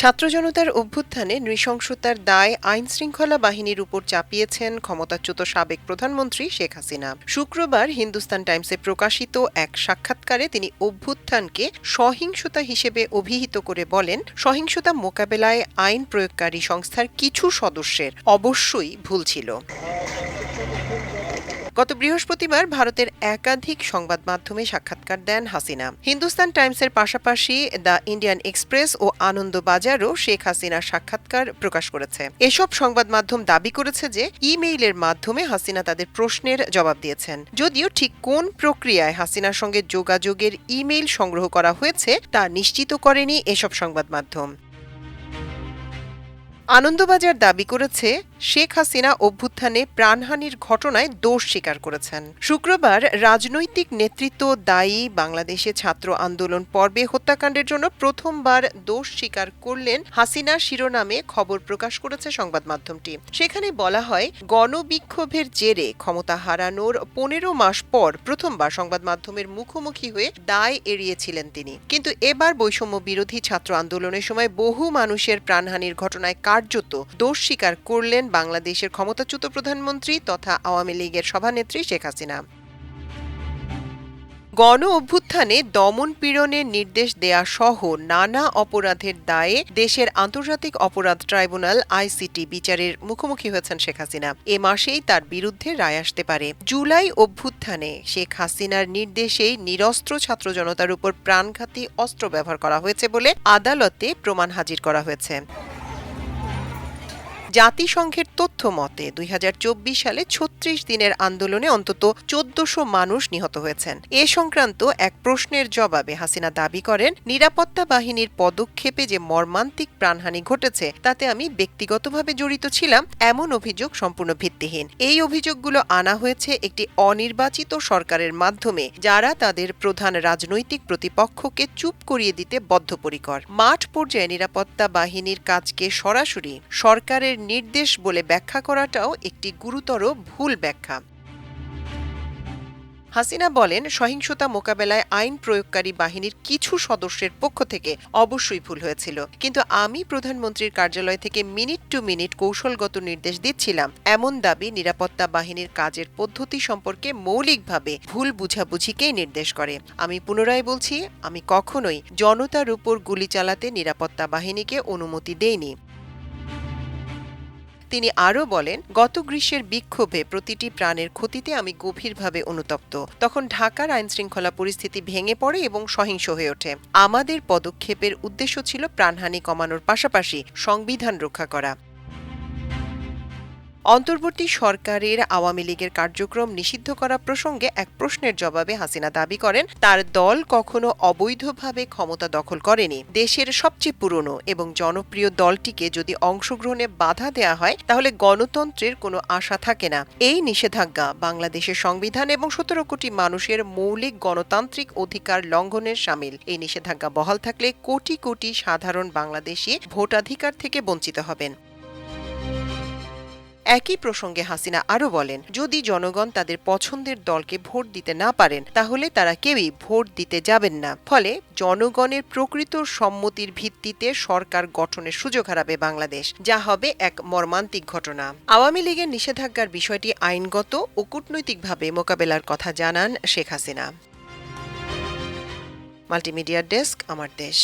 ছাত্র জনতার অভ্যুত্থানে নৃশংসতার দায় আইন শৃঙ্খলা বাহিনীর উপর চাপিয়েছেন ক্ষমতাচ্যুত সাবেক প্রধানমন্ত্রী শেখ হাসিনা। শুক্রবার হিন্দুস্তান টাইমসে প্রকাশিত এক সাক্ষাৎকারে তিনি অভ্যুত্থানকে সহিংসতা হিসেবে অভিহিত করে বলেন, সহিংসতা মোকাবেলায় আইন প্রয়োগকারী সংস্থার কিছু সদস্যের অবশ্যই ভুল ছিল। গত বৃহস্পতিবার ভারতের একাধিক সংবাদ মাধ্যমে সাক্ষাৎকার দেন হাসিনা। হিন্দুস্তান টাইমসের পাশাপাশি দ্য ইন্ডিয়ান এক্সপ্রেস ও আনন্দবাজারও শেখ হাসিনার সাক্ষাৎকার প্রকাশ করেছে। এসব সংবাদ মাধ্যম দাবি করেছে যে, ইমেইলের মাধ্যমে হাসিনা তাদের প্রশ্নের জবাব দিয়েছেন। যদিও ঠিক কোন প্রক্রিয়ায় হাসিনার সঙ্গে যোগাযোগের ইমেইল সংগ্রহ করা হয়েছে, তা নিশ্চিত করেনি এসব সংবাদ মাধ্যম। আনন্দবাজার দাবি করেছে শেখ হাসিনা অভ্যুত্থানে প্রাণহানির ঘটনায় দোষ স্বীকার করেছেন। শুক্রবার রাজনৈতিক নেতৃত্ব দায়ী বাংলাদেশে ছাত্র আন্দোলন পর্বে হত্যাকাণ্ডের জন্য প্রথমবার দোষ স্বীকার করলেন হাসিনা শিরোনামে খবর প্রকাশ করেছে সংবাদ মাধ্যমটি। সেখানে বলা হয়, গণবিক্ষোভের জেরে ক্ষমতা হারানোর পনেরো মাস পর প্রথমবার সংবাদ মাধ্যমের মুখোমুখি হয়ে দায় এড়িয়েছিলেন তিনি। কিন্তু এবার বৈষম্য বিরোধী ছাত্র আন্দোলনের সময় বহু মানুষের প্রাণহানির ঘটনায় কার্যত দোষ স্বীকার করলেন বাংলাদেশের ক্ষমতাচ্যুত প্রধানমন্ত্রী তথা আওয়ামী লীগের সভানেত্রী শেখ হাসিনা। গণ অভ্যুত্থানে দমন পীড়নের নির্দেশ দেয়া সহ নানা অপরাধের দায়ে দেশের আন্তর্জাতিক অপরাধ ট্রাইব্যুনাল আইসিটি বিচারের মুখোমুখি হয়েছেন শেখ হাসিনা। এ মাসেই তার বিরুদ্ধে রায় আসতে পারে। জুলাই অভ্যুত্থানে শেখ হাসিনার নির্দেশেই নিরস্ত্র ছাত্র জনতার উপর প্রাণঘাতী অস্ত্র ব্যবহার করা হয়েছে বলে আদালতে প্রমাণ হাজির করা হয়েছে। জাতিসংঘের তথ্য মতে, দুই হাজার চব্বিশ সালে ছত্রিশ দিনের আন্দোলনে অন্তত চোদ্দশো মানুষ নিহত হয়েছেন। এ সংক্রান্ত এক প্রশ্নের জবাবে হাসিনা দাবি করেন, নিরাপত্তা বাহিনীর পদক্ষেপে যে মর্মান্তিক প্রাণহানি ঘটেছে, তাতে আমি ব্যক্তিগতভাবে জড়িত ছিলাম, এমন অভিযোগ সম্পূর্ণ ভিত্তিহীন। এই অভিযোগগুলো আনা হয়েছে একটি অনির্বাচিত সরকারের মাধ্যমে, যারা তাদের প্রধান রাজনৈতিক প্রতিপক্ষকে চুপ করিয়ে দিতে বদ্ধপরিকর। মাঠ পর্যায়ে নিরাপত্তা বাহিনীর কাজকে সরাসরি সরকারের নির্দেশ বলে ব্যাখ্যা করাটাও একটি গুরুতর ভুল ব্যাখ্যা। হাসিনা বলেন, সহিংসতা মোকাবেলায় আইন প্রয়োগকারী বাহিনীর কিছু সদস্যের পক্ষ থেকে অবশ্যই ভুল হয়েছিল। কিন্তু আমি প্রধানমন্ত্রীর কার্যালয় থেকে মিনিট টু মিনিট কৌশলগত নির্দেশ দিচ্ছিলাম। এমন দাবি নিরাপত্তা বাহিনীর কাজের পদ্ধতি সম্পর্কে মৌলিকভাবে ভুল বুঝাবুঝিকেই নির্দেশ করে। আমি পুনরায় বলছি, আমি কখনোই জনতার উপর গুলি চালাতে নিরাপত্তা বাহিনীকে অনুমতি দেইনি। তিনি আরও বলেন, গত গ্রীষ্মের বিক্ষোভে প্রতিটি প্রাণের ক্ষতিতে আমি গভীরভাবে অনুতপ্ত। তখন ঢাকার আইনশৃঙ্খলা পরিস্থিতি ভেঙে পড়ে এবং সহিংস হয়ে ওঠে। আমাদের পদক্ষেপের উদ্দেশ্য ছিল প্রাণহানি কমানোর পাশাপাশি সংবিধান রক্ষা করা। অন্তর্বর্তী সরকারের আওয়ামী লীগের কার্যক্রম নিষিদ্ধ করা প্রসঙ্গে এক প্রশ্নের জবাবে হাসিনা দাবি করেন, তার দল কখনো অবৈধভাবে ক্ষমতা দখল করেনি। দেশের সবচেয়ে পুরনো এবং জনপ্রিয় দলটিকে যদি অংশগ্রহণে বাধা দেয়া হয়, তাহলে গণতন্ত্রের কোনো আশা থাকে না। এই নিষেধাজ্ঞা বাংলাদেশের সংবিধান এবং সতেরো কোটি মানুষের মৌলিক গণতান্ত্রিক অধিকার লঙ্ঘনের সামিল। এই নিষেধাজ্ঞা বহাল থাকলে কোটি কোটি সাধারণ বাংলাদেশি ভোটাধিকার থেকে বঞ্চিত হবেন। একই প্রসঙ্গে হাসিনা আরও বলেন, যদি জনগণ তাদের পছন্দের দলকে ভোট দিতে না পারেন, তাহলে তারা কেউই ভোট দিতে যাবেন না। ফলে জনগণের প্রকৃত সম্মতির ভিত্তিতে সরকার গঠনের সুযোগ হারাবে বাংলাদেশ। যা হবে এক মর্মান্তিক ঘটনা। আওয়ামী লীগের নিষেধাজ্ঞার বিষয়টি আইনগত ও কূটনৈতিকভাবে মোকাবেলার কথা জানান শেখ হাসিনা। মাল্টিমিডিয়া ডেস্ক, আমার দেশ।